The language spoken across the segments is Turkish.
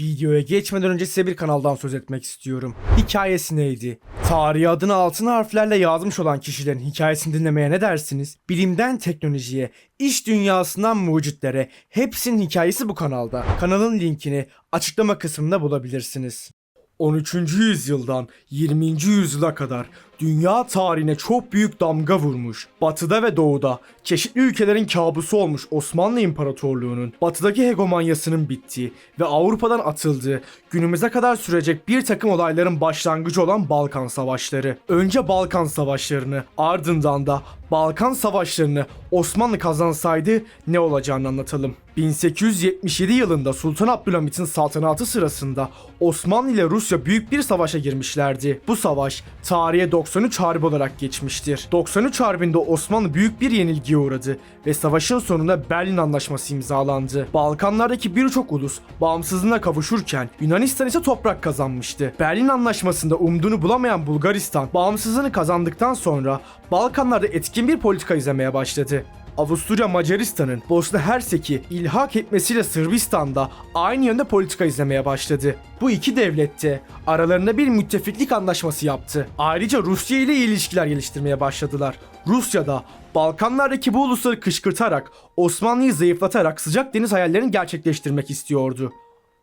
Videoya geçmeden önce size bir kanaldan söz etmek istiyorum. Hikayesi neydi? Tarihi adını altın harflerle yazmış olan kişilerin hikayesini dinlemeye ne dersiniz? Bilimden teknolojiye, iş dünyasından mucitlere hepsinin hikayesi bu kanalda. Kanalın linkini açıklama kısmında bulabilirsiniz. 13. yüzyıldan 20. yüzyıla kadar dünya tarihine çok büyük damga vurmuş. Batıda ve doğuda çeşitli ülkelerin kabusu olmuş Osmanlı İmparatorluğu'nun batıdaki hegemonyasının bittiği ve Avrupa'dan atıldığı günümüze kadar sürecek bir takım olayların başlangıcı olan Balkan Savaşları. Önce Balkan Savaşlarını ardından da Balkan Savaşlarını Osmanlı kazansaydı ne olacağını anlatalım. 1877 yılında Sultan Abdülhamit'in saltanatı sırasında Osmanlı ile Rusya büyük bir savaşa girmişlerdi. Bu savaş tarihe 93 Harbi olarak geçmiştir. 93 Harbi'nde Osmanlı büyük bir yenilgiye uğradı ve savaşın sonunda Berlin Anlaşması imzalandı. Balkanlardaki birçok ulus bağımsızlığına kavuşurken Yunanistan ise toprak kazanmıştı. Berlin Anlaşması'nda umduğunu bulamayan Bulgaristan bağımsızlığını kazandıktan sonra Balkanlarda etkin bir politika izlemeye başladı. Avusturya Macaristan'ın Bosna Hersek'i ilhak etmesiyle Sırbistan'da aynı yönde politika izlemeye başladı. Bu iki devlet de aralarında bir müttefiklik anlaşması yaptı. Ayrıca Rusya ile ilişkiler geliştirmeye başladılar. Rusya da Balkanlardaki bu ulusları kışkırtarak Osmanlı'yı zayıflatarak sıcak deniz hayallerini gerçekleştirmek istiyordu.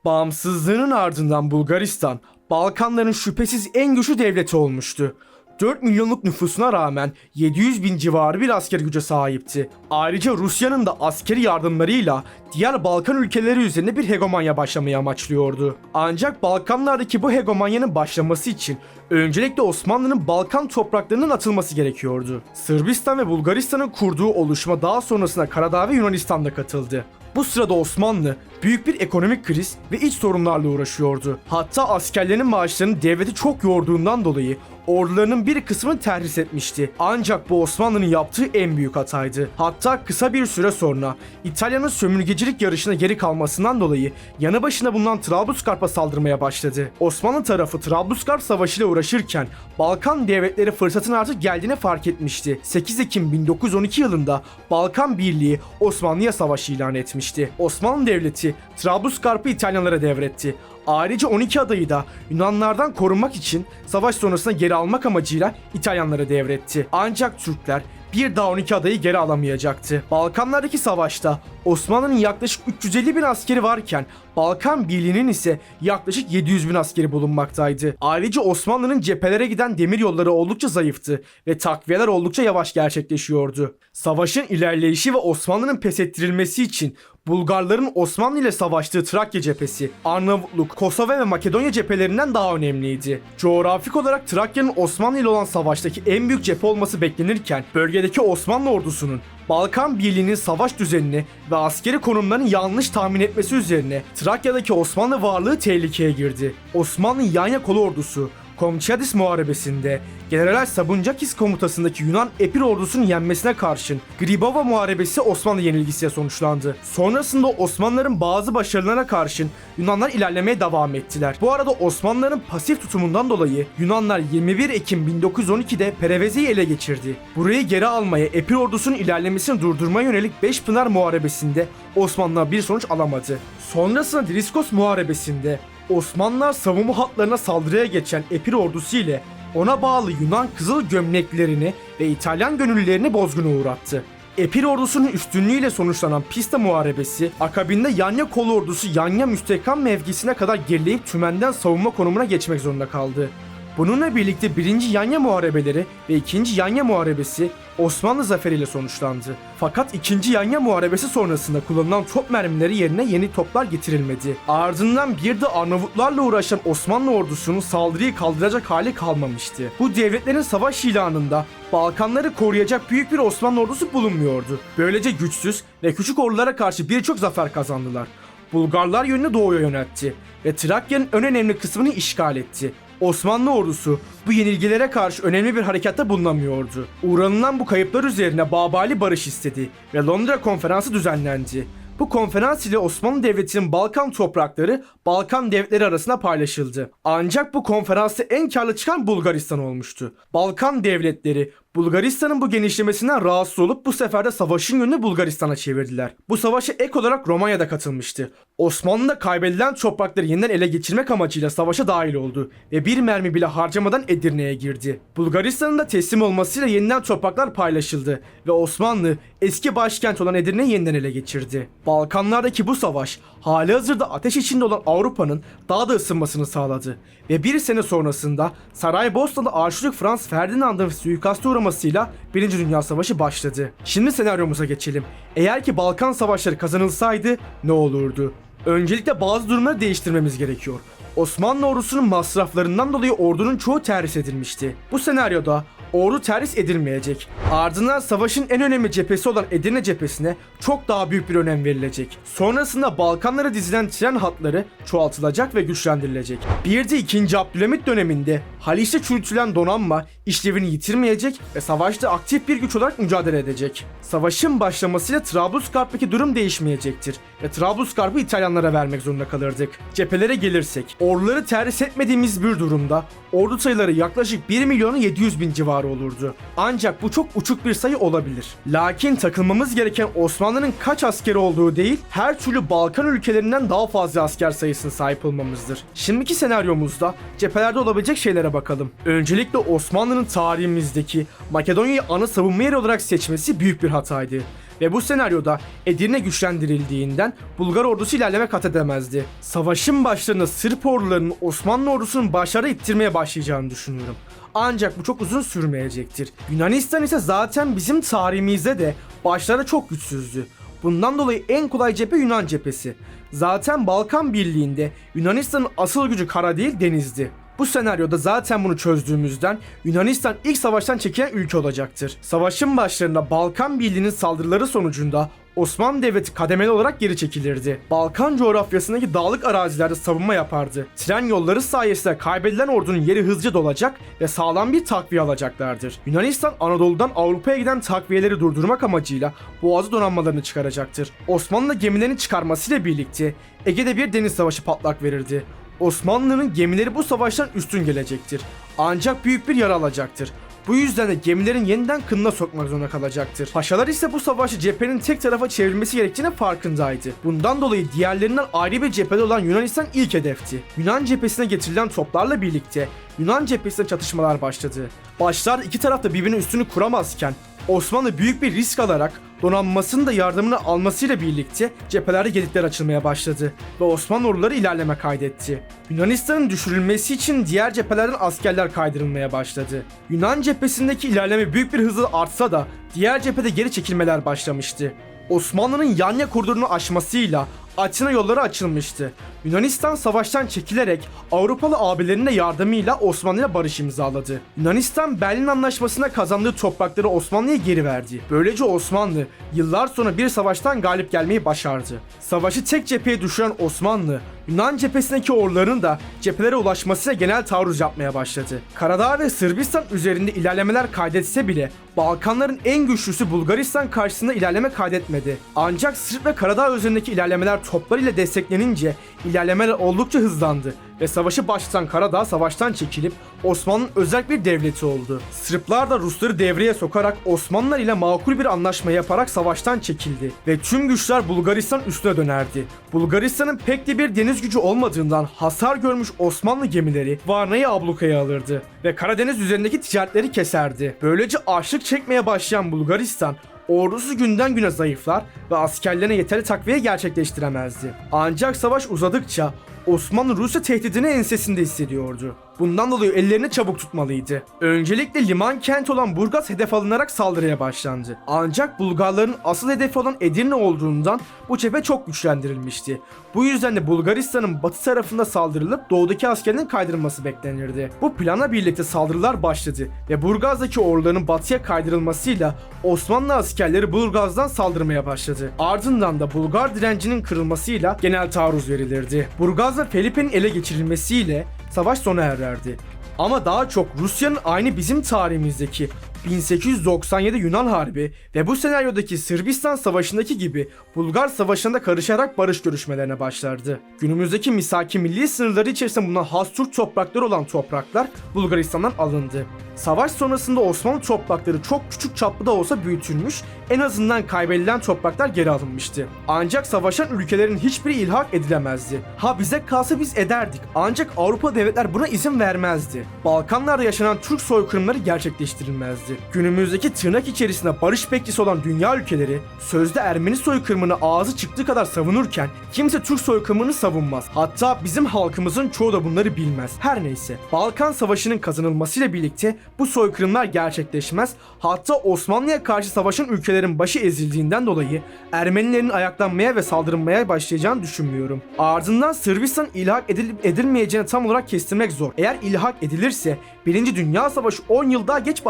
Bağımsızlığının ardından Bulgaristan, Balkanların şüphesiz en güçlü devleti olmuştu. 4 milyonluk nüfusuna rağmen 700 bin civarı bir askeri güce sahipti. Ayrıca Rusya'nın da askeri yardımlarıyla diğer Balkan ülkeleri üzerinde bir hegemonya başlamayı amaçlıyordu. Ancak Balkanlardaki bu hegemonyanın başlaması için öncelikle Osmanlı'nın Balkan topraklarının atılması gerekiyordu. Sırbistan ve Bulgaristan'ın kurduğu oluşma daha sonrasında Karadağ ve Yunanistan'da katıldı. Bu sırada Osmanlı büyük bir ekonomik kriz ve iç sorunlarla uğraşıyordu. Hatta askerlerin maaşlarını devleti çok yorduğundan dolayı ordularının bir kısmını terhis etmişti. Ancak bu Osmanlı'nın yaptığı en büyük hataydı. Hatta kısa bir süre sonra İtalya'nın sömürgecilik yarışına geri kalmasından dolayı yanı başında bulunan Trablusgarp'a saldırmaya başladı. Osmanlı tarafı Trablusgarp Savaşı ile uğraşırken Balkan devletleri fırsatın artık geldiğini fark etmişti. 8 Ekim 1912 yılında Balkan Birliği Osmanlı'ya savaş ilan etmişti. Osmanlı Devleti Trablusgarp'ı İtalyanlara devretti. Ayrıca 12 adayı da Yunanlardan korunmak için savaş sonrasında geri almak amacıyla İtalyanlara devretti. Ancak Türkler bir daha 12 adayı geri alamayacaktı. Balkanlardaki savaşta Osmanlı'nın yaklaşık 350 bin askeri varken Balkan Birliği'nin ise yaklaşık 700 bin askeri bulunmaktaydı. Ayrıca Osmanlı'nın cephelere giden demir yolları oldukça zayıftı ve takviyeler oldukça yavaş gerçekleşiyordu. Savaşın ilerleyişi ve Osmanlı'nın pes ettirilmesi için Bulgarların Osmanlı ile savaştığı Trakya cephesi, Arnavutluk, Kosova ve Makedonya cephelerinden daha önemliydi. Coğrafik olarak Trakya'nın Osmanlı ile olan savaştaki en büyük cephe olması beklenirken bölgedeki Osmanlı ordusunun Balkan Birliği'nin savaş düzenini ve askeri konumlarını yanlış tahmin etmesi üzerine Trakya'daki Osmanlı varlığı tehlikeye girdi. Osmanlı Yanya Kolu ordusu Komçadis Muharebesi'nde General Sabuncakis komutasındaki Yunan Epir ordusunun yenmesine karşın Gribova Muharebesi Osmanlı yenilgisiyle sonuçlandı. Sonrasında Osmanlıların bazı başarılarına karşın Yunanlar ilerlemeye devam ettiler. Bu arada Osmanlıların pasif tutumundan dolayı Yunanlar 21 Ekim 1912'de Pereveze'yi ele geçirdi. Burayı geri almaya Epir ordusunun ilerlemesini durdurmaya yönelik Beşpınar Muharebesi'nde Osmanlılar bir sonuç alamadı. Sonrasında Diliskos Muharebesi'nde Osmanlılar savunma hatlarına saldırıya geçen Epir ordusu ile ona bağlı Yunan kızıl gömleklerini ve İtalyan gönüllülerini bozguna uğrattı. Epir ordusunun üstünlüğüyle sonuçlanan Pista Muharebesi, akabinde Yanya kolu ordusu Yanya müstehkam mevkisine kadar gerileyip tümenden savunma konumuna geçmek zorunda kaldı. Bununla birlikte 1. Yanya Muharebeleri ve 2. Yanya Muharebesi Osmanlı zaferiyle sonuçlandı. Fakat 2. Yanya Muharebesi sonrasında kullanılan top mermileri yerine yeni toplar getirilmedi. Ardından bir de Arnavutlarla uğraşan Osmanlı ordusunun saldırıyı kaldıracak hali kalmamıştı. Bu devletlerin savaş ilanında Balkanları koruyacak büyük bir Osmanlı ordusu bulunmuyordu. Böylece güçsüz ve küçük ordulara karşı birçok zafer kazandılar. Bulgarlar yönünü doğuya yöneltti ve Trakya'nın en önemli kısmını işgal etti. Osmanlı ordusu bu yenilgilere karşı önemli bir harekatta bulunamıyordu. Uğranılan bu kayıplar üzerine Babali barış istedi ve Londra konferansı düzenlendi. Bu konferans ile Osmanlı Devleti'nin Balkan toprakları Balkan devletleri arasında paylaşıldı. Ancak bu konferansta en karlı çıkan Bulgaristan olmuştu. Balkan devletleri Bulgaristan'ın bu genişlemesinden rahatsız olup bu sefer de savaşın yönünü Bulgaristan'a çevirdiler. Bu savaşa ek olarak Romanya da katılmıştı. Osmanlı da kaybedilen toprakları yeniden ele geçirmek amacıyla savaşa dahil oldu ve bir mermi bile harcamadan Edirne'ye girdi. Bulgaristan'ın da teslim olmasıyla yeniden topraklar paylaşıldı ve Osmanlı eski başkent olan Edirne'yi yeniden ele geçirdi. Balkanlardaki bu savaş hali hazırda ateş içinde olan Avrupa'nın daha da ısınmasını sağladı ve bir sene sonrasında Saraybosna'da Arşidük Frans Ferdinand'ın suikaste uğramasıyla Birinci Dünya Savaşı başladı. Şimdi senaryomuza geçelim. Eğer ki Balkan Savaşları kazanılsaydı ne olurdu? Öncelikle bazı durumları değiştirmemiz gerekiyor. Osmanlı ordusunun masraflarından dolayı ordunun çoğu terhis edilmişti. Bu senaryoda ordu terhis edilmeyecek. Ardından savaşın en önemli cephesi olan Edirne cephesine çok daha büyük bir önem verilecek. Sonrasında Balkanlara dizilen tren hatları çoğaltılacak ve güçlendirilecek. Bir de 2. Abdülhamit döneminde Haliç'te çürütülen donanma işlevini yitirmeyecek ve savaşta aktif bir güç olarak mücadele edecek. Savaşın başlamasıyla Trablusgarp'taki durum değişmeyecektir ve Trablusgarp'ı İtalyanlara vermek zorunda kalırdık. Cephelere gelirsek, orduları terhis etmediğimiz bir durumda ordu sayıları yaklaşık 1 milyonu 700 bin civarı olurdu. Ancak bu çok uçuk bir sayı olabilir. Lakin takılmamız gereken Osmanlı'nın kaç askeri olduğu değil, her türlü Balkan ülkelerinden daha fazla asker sayısına sahip olmamızdır. Şimdiki senaryomuzda cephelerde olabilecek şeylere bakalım. Öncelikle Osmanlı'nın tarihimizdeki Makedonya'yı ana savunma yeri olarak seçmesi büyük bir hataydı. Ve bu senaryoda Edirne güçlendirildiğinden Bulgar ordusu ilerleme kat edemezdi. Savaşın başlarında Sırp ordularının Osmanlı ordusunun başarı ittirmeye başlayacağını düşünüyorum. Ancak bu çok uzun sürmeyecektir. Yunanistan ise zaten bizim tarihimizde de başları çok güçsüzdü. Bundan dolayı en kolay cephe Yunan cephesi. Zaten Balkan Birliği'nde Yunanistan'ın asıl gücü kara değil denizdi. Bu senaryoda zaten bunu çözdüğümüzden Yunanistan ilk savaştan çekilen ülke olacaktır. Savaşın başlarında Balkan Birliği'nin saldırıları sonucunda Osmanlı Devleti kademeli olarak geri çekilirdi. Balkan coğrafyasındaki dağlık arazilerde savunma yapardı. Tren yolları sayesinde kaybedilen ordunun yeri hızlıca dolacak ve sağlam bir takviye alacaklardır. Yunanistan Anadolu'dan Avrupa'ya giden takviyeleri durdurmak amacıyla boğazı donanmalarını çıkaracaktır. Osmanlı gemilerini çıkarmasıyla birlikte Ege'de bir deniz savaşı patlak verirdi. Osmanlı'nın gemileri bu savaştan üstün gelecektir. Ancak büyük bir yara alacaktır. Bu yüzden de gemilerin yeniden kınına sokmak zorunda kalacaktır. Paşalar ise bu savaşı cephenin tek tarafa çevrilmesi gerektiğine farkındaydı. Bundan dolayı diğerlerinden ayrı bir cephede olan Yunanistan ilk hedefti. Yunan cephesine getirilen toplarla birlikte Yunan cephesinde çatışmalar başladı. Başlarda iki taraf da birbirinin üstünü kuramazken Osmanlı büyük bir risk alarak donanmasının da yardımını almasıyla birlikte cephelerde gedikler açılmaya başladı ve Osmanlı orduları ilerleme kaydetti. Yunanistan'ın düşürülmesi için diğer cephelerden askerler kaydırılmaya başladı. Yunan cephesindeki ilerleme büyük bir hızla artsa da diğer cephede geri çekilmeler başlamıştı. Osmanlı'nın Yanya koridorunu aşmasıyla Atina yolları açılmıştı. Yunanistan savaştan çekilerek Avrupalı abilerinin yardımıyla Osmanlı'ya barış imzaladı. Yunanistan Berlin Anlaşması'na kazandığı toprakları Osmanlı'ya geri verdi. Böylece Osmanlı yıllar sonra bir savaştan galip gelmeyi başardı. Savaşı tek cepheye düşüren Osmanlı, Yunan cephesindeki orduların da cephelere ulaşmasıyla genel taarruz yapmaya başladı. Karadağ ve Sırbistan üzerinde ilerlemeler kaydetse bile Balkanların en güçlüsü Bulgaristan karşısında ilerleme kaydetmedi. Ancak Sırp ve Karadağ üzerindeki ilerlemeler toplar ile desteklenince ilerlemeler oldukça hızlandı ve savaşı başlatan Karadağ savaştan çekilip Osmanlı'nın özel bir devleti oldu. Sırplar da Rusları devreye sokarak Osmanlılar ile makul bir anlaşma yaparak savaştan çekildi ve tüm güçler Bulgaristan üstüne dönerdi. Bulgaristan'ın pek de bir deniz gücü olmadığından hasar görmüş Osmanlı gemileri Varna'yı ablukaya alırdı ve Karadeniz üzerindeki ticaretleri keserdi. Böylece açlık çekmeye başlayan Bulgaristan ordusu günden güne zayıflar ve askerlerine yeterli takviye gerçekleştiremezdi. Ancak savaş uzadıkça Osmanlı Rusya tehdidini ensesinde hissediyordu. Bundan dolayı ellerini çabuk tutmalıydı. Öncelikle liman kent olan Burgaz hedef alınarak saldırıya başlandı. Ancak Bulgarların asıl hedefi olan Edirne olduğundan bu cephe çok güçlendirilmişti. Bu yüzden de Bulgaristan'ın batı tarafında saldırılıp doğudaki askerlerin kaydırılması beklenirdi. Bu planla birlikte saldırılar başladı ve Burgaz'daki orduların batıya kaydırılmasıyla Osmanlı askerleri Burgaz'dan saldırmaya başladı. Ardından da Bulgar direncinin kırılmasıyla genel taarruz verilirdi. Burgaz Felipe'nin ele geçirilmesiyle savaş sona ererdi. Ama daha çok Rusya'nın aynı bizim tarihimizdeki 1897 Yunan Harbi ve bu senaryodaki Sırbistan Savaşı'ndaki gibi Bulgar Savaşı'nda karışarak barış görüşmelerine başlardı. Günümüzdeki misaki milli sınırları içerisinde bulunan has Türk toprakları olan topraklar Bulgaristan'dan alındı. Savaş sonrasında Osmanlı toprakları çok küçük çaplı da olsa büyütülmüş, en azından kaybedilen topraklar geri alınmıştı. Ancak savaşan ülkelerin hiçbiri ilhak edilemezdi. Ha bize kalsa biz ederdik ancak Avrupa devletler buna izin vermezdi. Balkanlarda yaşanan Türk soykırımları gerçekleştirilmezdi. Günümüzdeki tırnak içerisinde barış bekçisi olan dünya ülkeleri sözde Ermeni soykırımını ağzı çıktığı kadar savunurken kimse Türk soykırımını savunmaz. Hatta bizim halkımızın çoğu da bunları bilmez. Her neyse. Balkan Savaşı'nın kazanılmasıyla birlikte bu soykırımlar gerçekleşmez. Hatta Osmanlı'ya karşı savaşan ülkelerin başı ezildiğinden dolayı Ermenilerin ayaklanmaya ve saldırmaya başlayacağını düşünmüyorum. Ardından Sırbistan ilhak edilip edilmeyeceğini tam olarak kestirmek zor. Eğer ilhak edilirse 1. Dünya Savaşı 10 yıl daha geç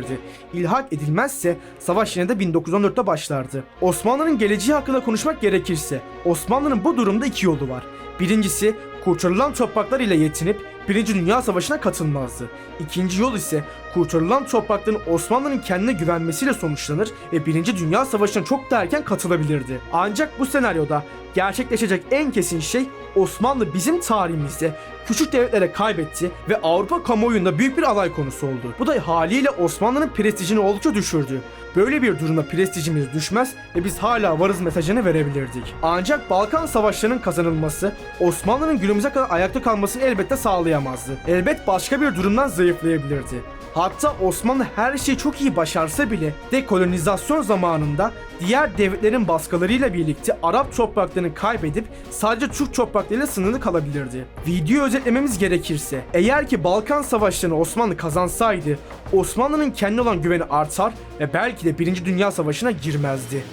başlayabilirdi. İlhak edilmezse savaş yine de 1914'te başlardı. Osmanlı'nın geleceği hakkında konuşmak gerekirse Osmanlı'nın bu durumda iki yolu var. Birincisi kurtarılan topraklar ile yetinip Birinci Dünya Savaşı'na katılmazdı. İkinci yol ise kurtarılan toprakların Osmanlı'nın kendine güvenmesiyle sonuçlanır ve Birinci Dünya Savaşı'na çok da erken katılabilirdi. Ancak bu senaryoda gerçekleşecek en kesin şey Osmanlı bizim tarihimizde küçük devletlere kaybetti ve Avrupa kamuoyunda büyük bir alay konusu oldu. Bu da haliyle Osmanlı'nın prestijini oldukça düşürdü. Böyle bir durumda prestijimiz düşmez ve biz hala varız mesajını verebilirdik. Ancak Balkan Savaşları'nın kazanılması Osmanlı'nın günümüze kadar ayakta kalmasını elbette sağlayamazdı. Elbet başka bir durumdan zayıflayabilirdi. Hatta Osmanlı her şeyi çok iyi başarsa bile dekolonizasyon zamanında diğer devletlerin baskılarıyla birlikte Arap topraklarını kaybedip sadece Türk topraklarıyla sınırlı kalabilirdi. Videoyu özetlememiz gerekirse eğer ki Balkan Savaşlarını Osmanlı kazansaydı Osmanlı'nın kendi olan güveni artar ve belki de 1. Dünya Savaşı'na girmezdi.